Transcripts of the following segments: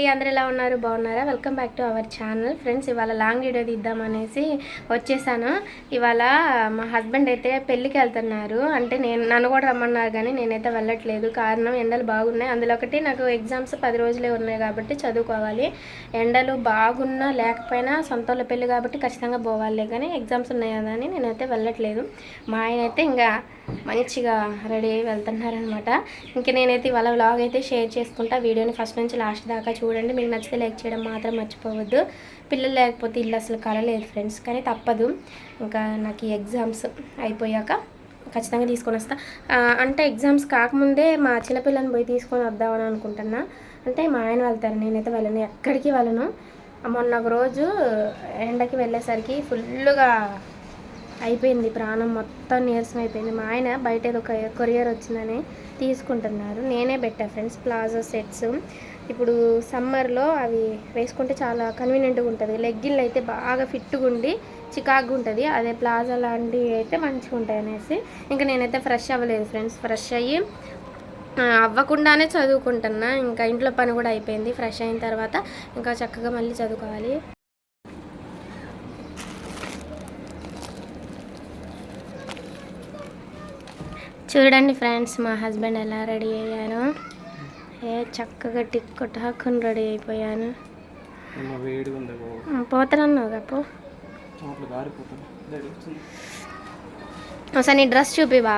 అందరు అందరూ ఎలా ఉన్నారు? బాగున్నారా? Welcome back to our channel friends ఇవాళ లాంగ్ వీడియో తీద్దామనేసి వచ్చేసాను. ఇవాళ మా హస్బెండ్ అయితే పెళ్ళికి వెళ్తున్నారు. అంటే నేను నన్ను కూడా రమ్మన్నారు కానీ నేనైతే వెళ్ళట్లేదు. కారణం ఎండలు బాగున్నాయి. అందులో ఒకటి నాకు ఎగ్జామ్స్ పది రోజులే ఉన్నాయి కాబట్టి చదువుకోవాలి. ఎండలు బాగున్నా లేకపోయినా సొంతంలో పెళ్ళి కాబట్టి ఖచ్చితంగా పోవాలి కానీ ఎగ్జామ్స్ ఉన్నాయి కదా అని నేనైతే వెళ్ళట్లేదు. మా ఆయన అయితే ఇంకా మంచిగా రెడీ అయ్యి వెళ్తున్నారనమాట ఇంకా నేనైతే ఇవాళ వ్లాగ్ అయితే షేర్ చేసుకుంటా. వీడియోని ఫస్ట్ నుంచి లాస్ట్ దాకా చూడండి. మీకు నచ్చితే లైక్ చేయడం మాత్రం మర్చిపోవద్దు. పిల్లలు లేకపోతే ఇల్లు అసలు కలలేదు ఫ్రెండ్స్ కానీ తప్పదు. ఇంకా నాకు ఈ ఎగ్జామ్స్ అయిపోయాక ఖచ్చితంగా తీసుకొని వస్తా. అంటే ఎగ్జామ్స్ కాకముందే మా చిన్నపిల్లని పోయి తీసుకొని వద్దామని అనుకుంటున్నా. అంటే మా ఆయన వెళ్తారు. నేనైతే వెళ్ళను. ఎక్కడికి వెళ్ళను. మొన్న ఒక రోజు ఎండకి వెళ్ళేసరికి ఫుల్గా అయిపోయింది. ప్రాణం మొత్తం నీరసం అయిపోయింది. మా ఆయన బయట ఏదో ఒక కొరియర్ వచ్చిందని తీసుకుంటున్నారు. నేనే పెట్టా ఫ్రెండ్స్ ప్లాజో సెట్స్. ఇప్పుడు సమ్మర్లో అవి వేసుకుంటే చాలా కన్వీనియంట్గా ఉంటుంది లెగ్గిన్లు అయితే బాగా ఫిట్గా ఉండి చికాగ్గా ఉంటుంది. అదే ప్లాజా లాంటివి అయితే మంచిగా ఉంటాయి అనేసి. ఇంకా నేనైతే ఫ్రెష్ అవ్వలేదు ఫ్రెండ్స్. ఫ్రెష్ అయ్యి అవ్వకుండానే చదువుకుంటున్నా. ఇంకా ఇంట్లో పని కూడా అయిపోయింది. ఫ్రెష్ అయిన తర్వాత ఇంకా చక్కగా మళ్ళీ చదువుకోవాలి. చూడండి ఫ్రెండ్స్ మా హస్బెండ్ ఎలా రెడీ అయ్యాను ఏ చక్కగా టిక్ కొట్టాకుని రెడీ అయిపోయాను. పోతానన్నావు కప్పు ఒకసారి నీ డ్రెస్ చూపి బా.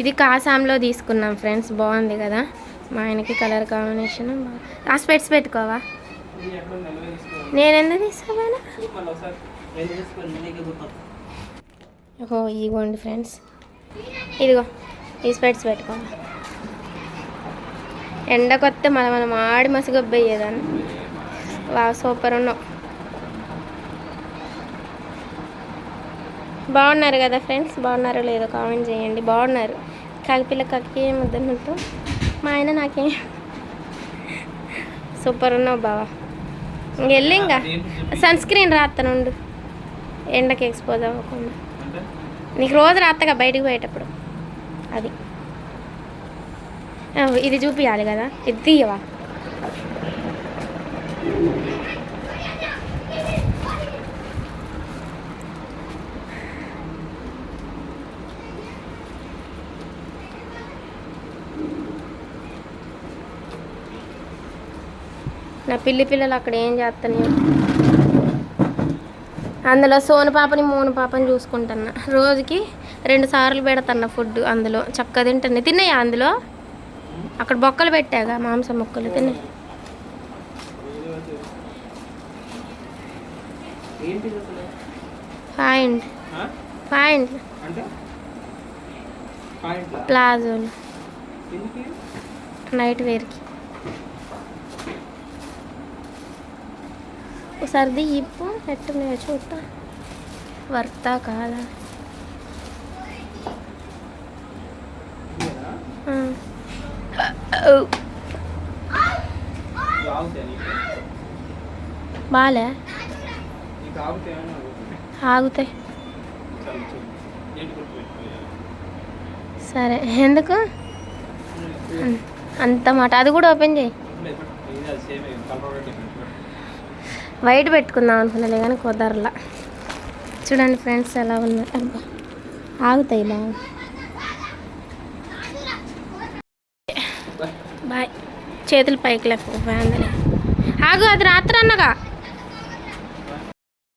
ఇది కాసాంలో తీసుకున్నాం ఫ్రెండ్స్ బాగుంది కదా. మా ఆయనకి కలర్ కాంబినేషన్. ఆ స్పెట్స్ పెట్టుకోవా? నేను ఎందుకు తీసుకోవాలా? ఓహో ఇదిగోండి ఫ్రెండ్స్. ఇదిగో ఈ స్పెట్స్ పెట్టుకో. ఎండకొస్తే మన మనం ఆడి మసిగొబ్బయ్యేదాన్ని. వా సూపర్ ఉన్నావు. బాగున్నారు కదా ఫ్రెండ్స్? బాగున్నారో లేదో కామెంట్ చేయండి. బాగున్నారు. కాకిపిల్ల కాకి ఏం వద్దన్నట్టు మా ఆయన నాకేం. సూపర్ ఉన్నావు బావా. ఇంకెళ్ళి ఇంకా. సన్ స్క్రీన్ రాస్తానుండు ఎండకి ఎక్స్పోజ్ అవ్వకుండా. నీకు రోజు రాత్తగా బయటికి పోయేటప్పుడు. అది. ఇది చూపించాలి కదా. ఇది తీయవా? నా పిల్లి పిల్లలు అక్కడ ఏం చేస్తున్నాయి. అందులో సోను పాపని మూను పాపని చూసుకుంటున్నా. రోజుకి రెండు సార్లు పెడతన్నా ఫుడ్ అందులో. చక్కగా తింటున్నా. తిన్నాయా అందులో? అక్కడ బొక్కలు పెట్టాగా మాంసం మొక్కలు. తిన్నాయి పాయింట్? పాయింట్ ప్లాజోలు. నైట్ వేర్కి. ఒకసారి ఇప్పు ఎట్టున్నాయో చూస్తా వర్తా కాదా? బాలే? ఆగుతాయి సరే ఎందుకు? అంత మాట అది కూడా ఓపెన్ చేయి ఇది అది సేమ్ కలర్ డిఫరెంట్ వైట్ పెట్టుకుందాం అనుకున్నాలే కానీ కుదరలా. చూడండి ఫ్రెండ్స్ ఎలా ఉన్నాయి. అబ్బా ఆగుతాయి బాగా బాయ్. చేతులు పైకి లేకపో ఆగు అది రాత్రి అన్నగా.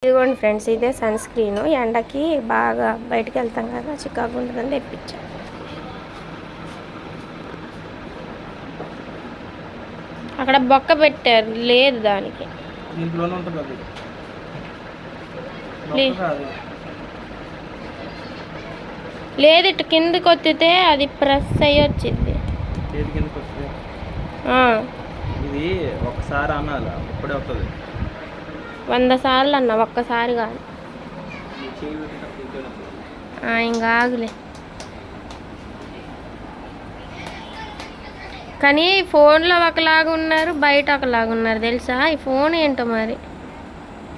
ఇదిగోండి ఫ్రెండ్స్ ఇదే సన్ స్క్రీన్. ఎండకి బాగా బయటికి వెళ్తాం కదా చికాకు ఉంటుందని తెప్పించా. అక్కడ బొక్క పెట్టారు లేదు దానికి. దీంట్లోనే ఉంటుంది అది. లేదు ఇటు కిందకి వచ్చితే అది ప్రెస్ అయ్యి వచ్చింది. కిందకి ఇది ఒకసారి అనాలి వస్తుంది వంద సార్లు అన్న ఒక్కసారి కాదు. ఇంకా ఆగులే. కానీ ఫోన్లో ఒకలాగా ఉన్నారు బయట ఒకలాగా ఉన్నారు తెలుసా? ఈ ఫోన్ ఏంటో మరి?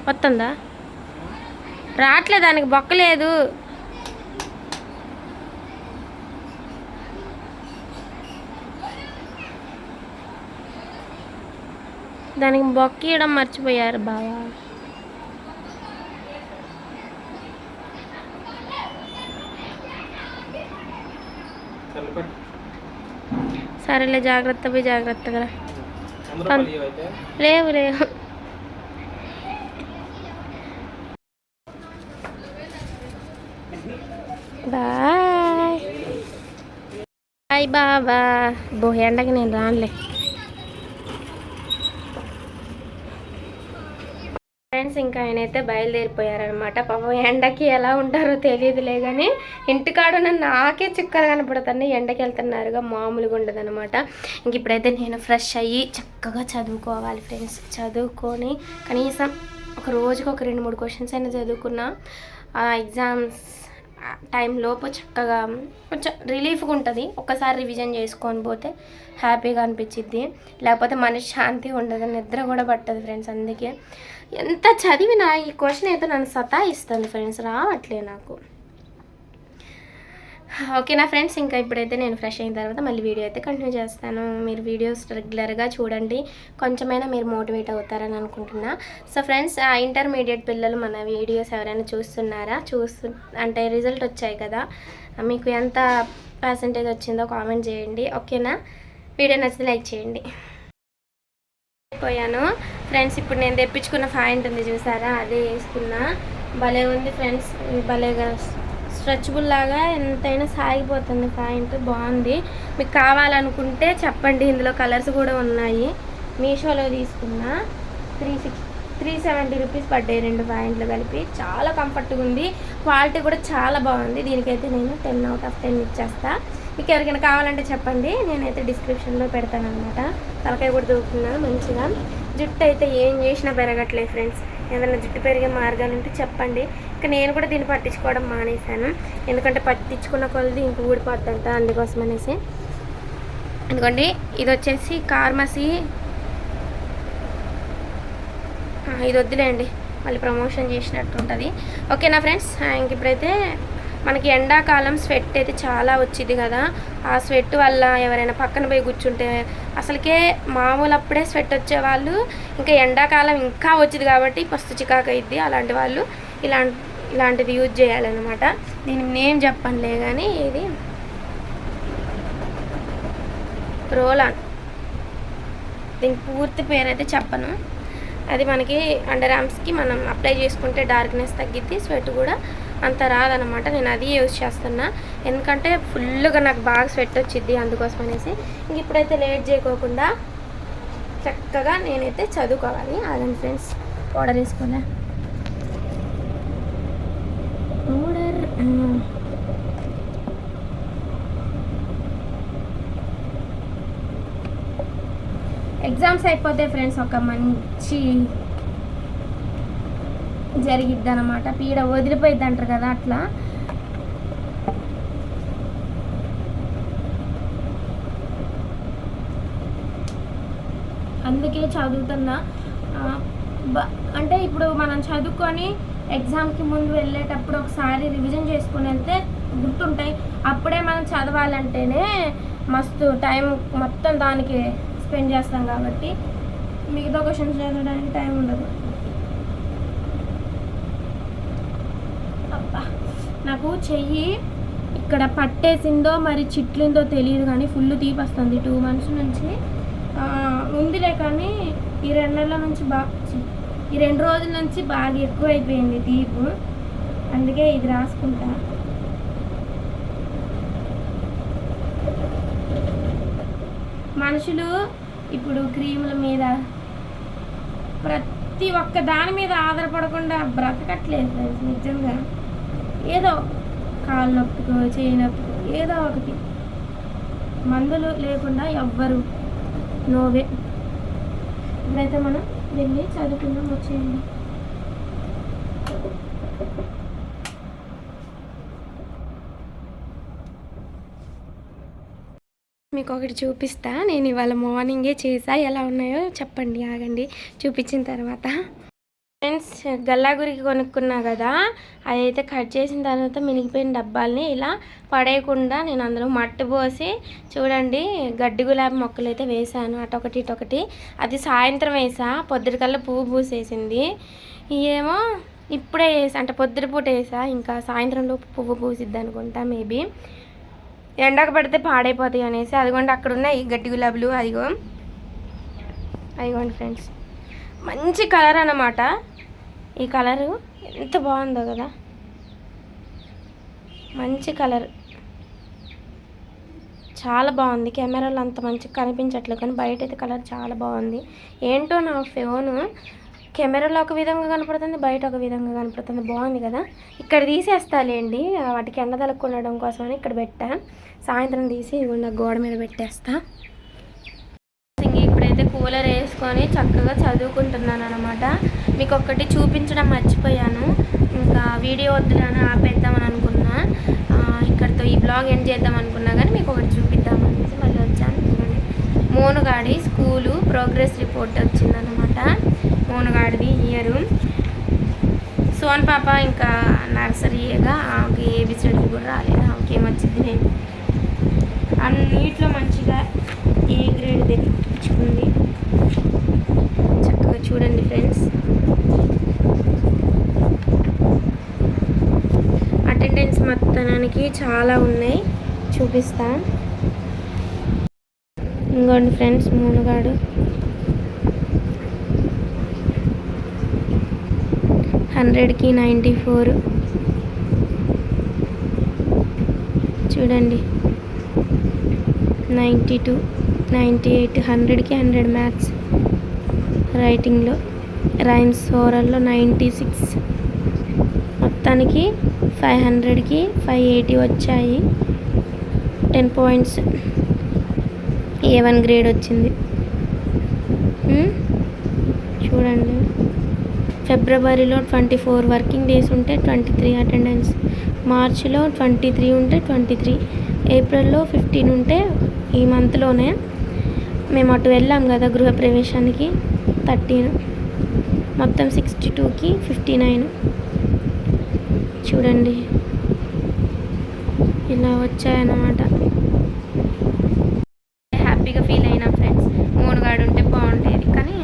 వస్తుందా? రావట్లేదు దానికి బొక్కలేదు దానికి బొక్కీయడం మర్చిపోయారు బావా. సరేలే జాగ్రత్త పోయి జాగ్రత్తగా లేవు లేవు. బాయ్. బాయ్ బాబా. బో ఎండకి నేను రానులే. ఫ్రెండ్స్ ఇంకా ఆయన అయితే బయలుదేరిపోయారనమాట. పాపం ఎండకి ఎలా ఉంటారో తెలియదులే కానీ ఇంటికాడున్న నాకే చిక్కలు కనపడుతున్నాయి ఎండకి వెళ్తున్నారుగా మామూలుగా ఉండదనమాట. ఇంక ఇప్పుడైతే నేను ఫ్రెష్ అయ్యి చక్కగా చదువుకోవాలి ఫ్రెండ్స్ చదువుకొని కనీసం ఒక రోజుకి ఒక రెండు మూడు క్వశ్చన్స్ అయినా చదువుకున్నా ఆ ఎగ్జామ్స్ టైం లోపు చక్కగా కొంచెం రిలీఫ్గా ఉంటుంది. ఒక్కసారి రివిజన్ చేసుకొని పోతే హ్యాపీగా అనిపించిద్ది. లేకపోతే మనశ్శాంతి ఉండదు నిద్ర కూడా పట్టదు ఫ్రెండ్స్ అందుకే ఎంత చదివినా ఈ క్వశ్చన్ అయితే నన్ను సతాయిస్తుంది ఫ్రెండ్స్. రావట్లే నాకు. ఓకేనా ఫ్రెండ్స్ ఇంకా ఇప్పుడైతే నేను ఫ్రెష్ అయిన తర్వాత మళ్ళీ వీడియో అయితే కంటిన్యూ చేస్తాను. మీరు వీడియోస్ రెగ్యులర్గా చూడండి. కొంచెమైనా మీరు మోటివేట్ అవుతారని అనుకుంటున్నా. సో ఫ్రెండ్స్ ఆ ఇంటర్మీడియట్ పిల్లలు మన వీడియోస్ ఎవరైనా చూస్తున్నారా? చూస్తు అంటే రిజల్ట్ వచ్చాయి కదా. మీకు ఎంత పర్సంటేజ్ వచ్చిందో కామెంట్ చేయండి. ఓకేనా? వీడియో నచ్చితే లైక్ చేయండి. పోయాను ఫ్రెండ్స్ ఇప్పుడు నేను తెప్పించుకున్న ఫ్యాంట్ ఉంది చూసారా? అదే వేసుకున్నా. భలే ఉంది ఫ్రెండ్స్ భలేగా స్ట్రెచబుల్ లాగా ఎంతైనా సాగిపోతుంది పాయింట్. బాగుంది. మీకు కావాలనుకుంటే చెప్పండి. ఇందులో కలర్స్ కూడా ఉన్నాయి. మీషోలో తీసుకున్నా. Three six three seventy rupees పడ్డాయి రెండు పాయింట్లు కలిపి. చాలా కంఫర్ట్గా ఉంది. క్వాలిటీ కూడా చాలా బాగుంది. దీనికైతే నేను టెన్ అవుట్ ఆఫ్ టెన్ ఇచ్చేస్తా. మీకు ఎవరికైనా కావాలంటే చెప్పండి. నేనైతే డిస్క్రిప్షన్లో పెడతాను అనమాట తలకాయ కూడా దూకుతున్నాను మంచిగా. జుట్టు అయితే ఏం చేసినా పెరగట్లేదు ఫ్రెండ్స్. ఏదైనా జుట్టు పెరిగే మార్గాలు ఉంటే చెప్పండి. ఇంకా నేను కూడా దీన్ని పట్టించుకోవడం మానేశాను. ఎందుకంటే పట్టించుకున్న కొలది ఇంక ఊడిపోద్దంట అందుకోసం అనేసి. ఎందుకండి ఇది వచ్చేసి కార్మసీ. ఇది వద్దులేండి. మళ్ళీ ప్రమోషన్ చేసినట్టు ఉంటుంది. ఓకేనా ఫ్రెండ్స్? ఇంక ఇప్పుడైతే మనకి ఎండాకాలం స్వెట్ అయితే చాలా వచ్చింది కదా. ఆ స్వెట్ వల్ల ఎవరైనా పక్కన పోయి కూర్చుంటే అసలుకే మామూలు అప్పుడే స్వెట్ వచ్చేవాళ్ళు. ఇంకా ఎండాకాలం ఇంకా వచ్చింది కాబట్టి పస్తు చికాకు అయింది అలాంటి వాళ్ళు ఇలాంటి ఇలాంటిది యూజ్ చేయాలన్నమాట. దీనికి నేను చెప్పనులే కానీ ఇది రోలాన్. దీని పూర్తి పేరు అయితే చెప్పను. అది మనకి అండర్ ఆర్మ్స్కి మనం అప్లై చేసుకుంటే డార్క్నెస్ తగ్గిద్ది స్వెట్ కూడా. అంత రాదనమాట నేను అది యూజ్ చేస్తున్నా. ఎందుకంటే ఫుల్గా నాకు బాగా స్వెట్ వచ్చింది అందుకోసం అనేసి. ఇంక ఇప్పుడైతే లేట్ చేయకోకుండా చక్కగా నేనైతే చదువుకోవాలి. అదే ఫ్రెండ్స్. పౌడర్ వేసుకోలే పౌడర్ ఎగ్జామ్స్ అయిపోతే ఫ్రెండ్స్ ఒక మంచి జరిగిద్ది అనమాట పీడ వదిలిపోయిద్ది అంటారు కదా అట్లా. అందుకే చదువుతున్నా. అంటే ఇప్పుడు మనం చదువుకొని ఎగ్జామ్కి ముందు వెళ్ళేటప్పుడు ఒకసారి రివిజన్ చేసుకుని వెళ్తే గుర్తుంటాయి. అప్పుడే మనం చదవాలంటేనే మస్తు టైం మొత్తం దానికి స్పెండ్ చేస్తాం కాబట్టి మిగతా క్వశ్చన్స్ చదవడానికి టైం ఉండదు అబ్బా నాకు చెయ్యి ఇక్కడ పట్టేసిందో మరి చిట్లిందో తెలియదు కానీ ఫుల్ తీపి వస్తుంది. టూ మంత్స్ నుంచి. ఉందిలే కానీ ఈ రెండు నెలల నుంచి బాగా ఈ రెండు రోజుల నుంచి బాగా ఎక్కువ అయిపోయింది తీపు. అందుకే ఇది రాసుకుంటా. మనుషులు ఇప్పుడు క్రీముల మీద ప్రతి ఒక్క దాని మీద ఆధారపడకుండా బ్రతకట్లేదు నిజంగా. ఏదో కాలు నొప్పికో చేయి నొప్పికో ఏదో ఒకటి. మందులు లేకుండా ఎవ్వరు నోవే. ఇప్పుడైతే మనం వెళ్ళి చదువుకుందాం వచ్చేయండి. మీకు ఒకటి చూపిస్తా. నేను ఇవాళ మార్నింగే చేసా. ఎలా ఉన్నాయో చెప్పండి ఆగండి. చూపించిన తర్వాత. ఫ్రెండ్స్ గల్లాగురికి కొనుక్కున్నా కదా అదైతే కట్ చేసిన తర్వాత మినిగిపోయిన డబ్బాల్ని ఇలా పడేయకుండా నేను అందులో మట్టి పోసి చూడండి గడ్డి గులాబీ మొక్కలు అయితే వేసాను అటొకటి ఇటొకటి అది సాయంత్రం వేసా పొద్దుటికల్లా పువ్వు పూసేసింది. ఏమో ఇప్పుడే వేసా అంటే పొద్దుటిపూట వేసా ఇంకా సాయంత్రంలో పువ్వు పూసిద్ది అనుకుంటా మేబీ. ఎండకు పడితే పాడైపోతాయి అనేసి అదిగోండి అక్కడ ఉన్నాయి గడ్డి గులాబీలు అదిగో. అదిగోండి ఫ్రెండ్స్ మంచి కలర్ అన్నమాట. ఈ కలరు ఎంత బాగుందో కదా. మంచి కలర్. చాలా బాగుంది. కెమెరాలో అంత మంచిగా కనిపించట్లేదు కానీ బయట అయితే కలర్ చాలా బాగుంది. ఏంటో నా ఫోను? కెమెరాలో ఒక విధంగా కనపడుతుంది బయట ఒక విధంగా కనపడుతుంది. బాగుంది కదా. ఇక్కడ తీసేస్తాలేండి. వాటికి ఎండ తలకొనడం కోసమని ఇక్కడ పెట్టా. సాయంత్రం తీసి ఇదిగోండి గోడ మీద పెట్టేస్తా. అయితే కూలర్ వేసుకొని చక్కగా చదువుకుంటున్నాను అనమాట మీకు ఒక్కటి చూపించడం మర్చిపోయాను. ఇంకా వీడియో వద్దులని ఆపేద్దామని అనుకున్నా. ఇక్కడితో ఈ బ్లాగ్ ఎండ్ చేద్దాం అనుకున్నా కానీ మీకు ఒకటి చూపిద్దామనేసి మళ్ళీ వచ్చాను మోనుగాడి స్కూలు ప్రోగ్రెస్ రిపోర్ట్ వచ్చిందనమాట మోనుగాడిది ఇయరు సోన్ పాప ఇంకా నర్సరీగా ఆమెకి ఏబిసిడి కూడా రాలేదు. ఆమెకి ఏమొచ్చింది నేను. అన్నిట్లో మంచిగా ఏ గ్రేడ్ తెప్పించుకుంది చక్కగా చూడండి ఫ్రెండ్స్ అటెండెన్స్ మొత్తానికి చాలా ఉన్నాయి. చూపిస్తా ఇంకోండి ఫ్రెండ్స్ మూనుగాడు హండ్రెడ్కి నైంటీ ఫోర్. చూడండి. నైంటీ టూ నైంటీ ఎయిట్ హండ్రెడ్కి హండ్రెడ్ మ్యాథ్స్ రైటింగ్లో. రైమ్స్ ఓరల్లో నైంటీ సిక్స్. మొత్తానికి ఫైవ్ హండ్రెడ్కి ఫైవ్ ఎయిటీ వచ్చాయి. Ten points A one grade వచ్చింది. చూడండి. ఫిబ్రవరిలో ట్వంటీ ఫోర్ వర్కింగ్ డేస్ ఉంటే ట్వంటీ త్రీ అటెండెన్స్. మార్చిలో ట్వంటీ త్రీ ఉంటే ట్వంటీ త్రీ. ఏప్రిల్లో ఫిఫ్టీన్ ఉంటే ఈ మంత్లోనే మేము అటు వెళ్ళాం కదా గృహప్రవేశానికి. థర్టీన్. మొత్తం సిక్స్టీ టూకి ఫిఫ్టీ నైన్. చూడండి. ఇలా వచ్చాయన్నమాట. హ్యాపీగా ఫీల్ అయినా ఫ్రెండ్స్. మూడుగాడు ఉంటే బాగుండేది. కానీ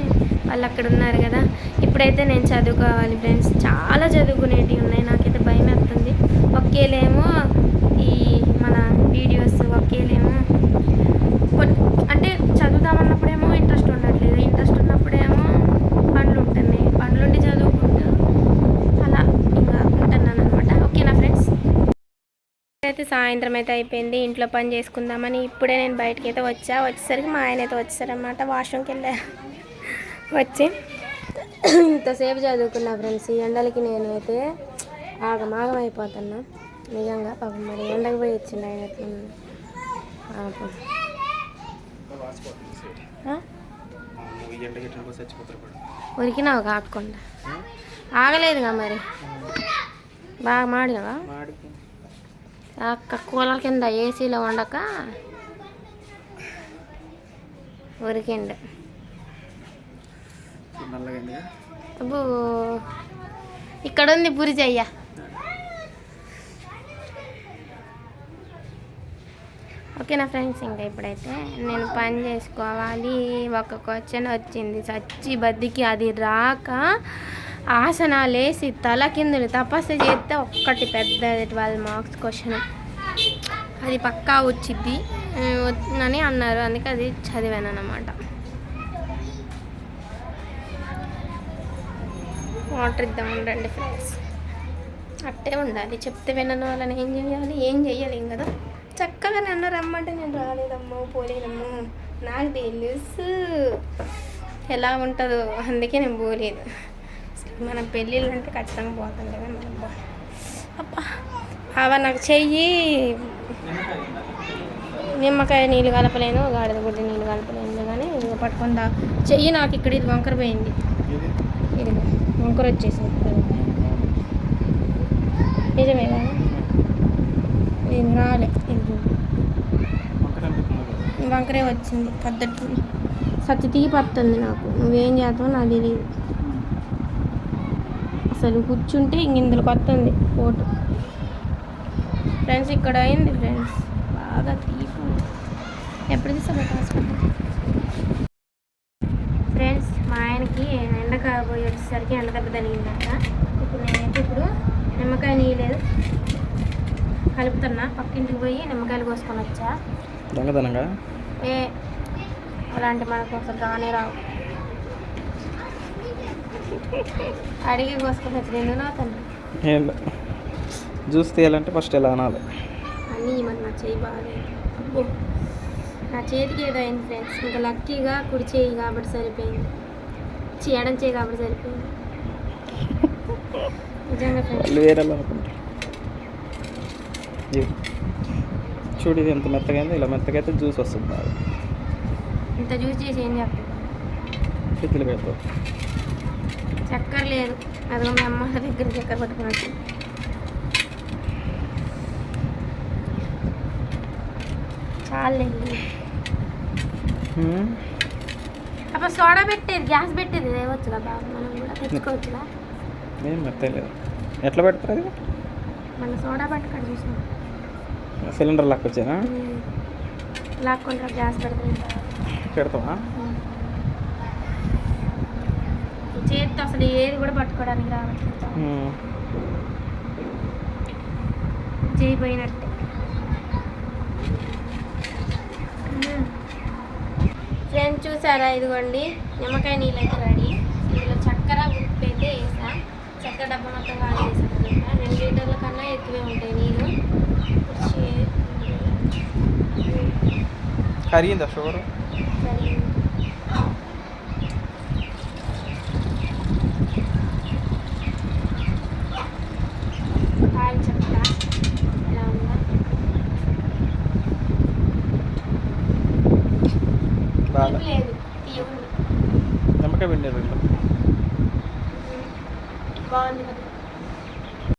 వాళ్ళు అక్కడ ఉన్నారు కదా. ఇప్పుడైతే నేను చదువుకోవాలి ఫ్రెండ్స్. చాలా చదువుకునేటివి ఉన్నాయి. నాకైతే భయం వేస్తుంది. ఒకేలేమో ఈ మన వీడియోస్ ఒకేలేమో అంటే చదువుదామన్నప్పుడేమో అయితే సాయంత్రం అయితే అయిపోయింది. ఇంట్లో పని చేసుకుందామని ఇప్పుడే నేను బయటకి అయితే వచ్చా. వచ్చేసరికి మా ఆయన అయితే వచ్చారనమాట వాష్రూమ్కి వెళ్ళా. వచ్చి ఇంతసేపు చదువుకున్నా ఫ్రెండ్స్. ఈ ఎండలకి నేనైతే ఆగమాగం అయిపోతున్నా. నిజంగా పాపం మరి ఎండకు పోయి వచ్చిండు ఆయన? ఉరికినావు కాకుండా ఆగలేదుగా మరి? బాగా మాడినవా? అక్క కూలర్ కింద ఏసీలో ఉండక ఉరికిండు. అబ్బో ఇక్కడ ఉంది బురిజయ్య ఓకేనా ఫ్రెండ్స్ ఇంకా ఇప్పుడైతే నేను పని చేసుకోవాలి. ఒక క్వశ్చన్ వచ్చింది. సచ్చి బద్దికి అది రాక ఆసనాలు వేసి తల కిందులు తపస్సు చేస్తే ఒక్కటి పెద్దది ట్వెల్వ్ మార్క్స్ క్వశ్చన్. అది పక్కా వచ్చింది అని అన్నారు. అందుకే అది చదివాను అన్నమాట వాటర్ ఇద్దాం ఉండండి ఫ్రెండ్స్ అట్టే ఉండాలి. చెప్తే వినను వాళ్ళని ఏం చేయాలి ఏం చేయలేం కదా? చక్కగా నన్ను రమ్మంటే నేను రాలేదమ్మో పోలేదమ్మో. నాకు తెలుసు. ఎలా ఉంటుందో. అందుకే నేను పోలేదు. మన పెళ్ళిళ్ళు అంటే ఖచ్చితంగా పోతాం కదా మనం అబ్బా. అవ నాకు చెయ్యి. నిమ్మకాయ నీళ్ళు కలపలేను గాడిద గుడ్డి నీళ్ళు కలపలేను. కానీ ఇదిగో పట్టుకుందా చెయ్యి నాకు ఇక్కడ ఇది వంకర పోయింది. ఇది వంకర వచ్చేసింది. నిజమే కదా? ఇది రాలే. ఇది వంకరే వచ్చింది. పద్ధతి. సత్తి తీపి వస్తుంది నాకు. నువ్వేం చేస్తావు నాకు తెలియదు అసలు కూర్చుంటే ఇంక ఇందులోకి వస్తుంది ఫోటో. ఫ్రెండ్స్ ఇక్కడ అయింది ఫ్రెండ్స్. బాగా తీపు. ఎప్పుడు తీసాము హాస్పిటల్ ఫ్రెండ్స్ మా ఆయనకి ఎండ కాబోయి వచ్చేసరికి ఎండ దెబ్బ తగిలిందంట. ఇప్పుడు నేనైతే ఇప్పుడు నిమ్మకాయ నీయలేదు కలుపుతున్నా. పక్కింటికి పోయి నిమ్మకాయలు కోసుకొని వచ్చా. దొంగతనంగా? ఏ అలాంటి మనకు అసలు రానే రావు. అడిగి కోసుకొని వచ్చి నేను నాతను ఏం. జ్యూస్ తీయాలంటే ఫస్ట్ ఇలా అనాలి? అన్నీ మన నా చేయి బాగాలేదు నా చేతికి ఏదో అయింది ఫ్రెండ్స్ ఇంకా లక్కీగా కుడి చేయి కాబట్టి సరిపోయింది. చి ఎడం చేయి కాబట్టి సరిపోయింది. నిజంగా ఫ్రెండ్స్ వేరే. చూడు ఇది ఎంత మెత్తగా అయిందో. ఇలా మెత్తగా అయితే జ్యూస్ వస్తుంది ఇంత జ్యూస్ చేసి ఏం చేస్తాను ఫ్రిడ్జ్లో పెడతావు చక్కెర లేదు అదిగో మీ అమ్మ దగ్గర చక్కెర పట్టుకుని వచ్చి చాలే హ్మ్. అప్పుడు సోడా పెట్టేది గ్యాస్ పెట్టేది తేవచ్చుగా బాబు? మనం కూడా తెచ్చుకోవచ్చుగా? ఏం మెత్తగా లేదు ఎట్లా పెడతారు అది? మన సోడా పట్టుకడ చూసాం సిలిండర్ లాక్ వచ్చానా లాక్కుంటారు గ్యాస్ పెడుతుంది పెడతావా? చేతితో అసలు ఏది కూడా పట్టుకోవడానికి రావట్లేదు. చేయిపోయినట్టే ఫ్రెండ్స్ చూసారా ఇదిగోండి నిమ్మకాయ నీళ్ళు అయితే రెడీ. ఇందులో చక్కెర ఉప్పు అయితే వేసా. చక్కెర డబ్బా మొత్తం ఖాళీ చేసాను రెండు లీటర్ల కన్నా ఎక్కువే ఉంటాయి నీళ్ళు. కరిగిందా షుగర్?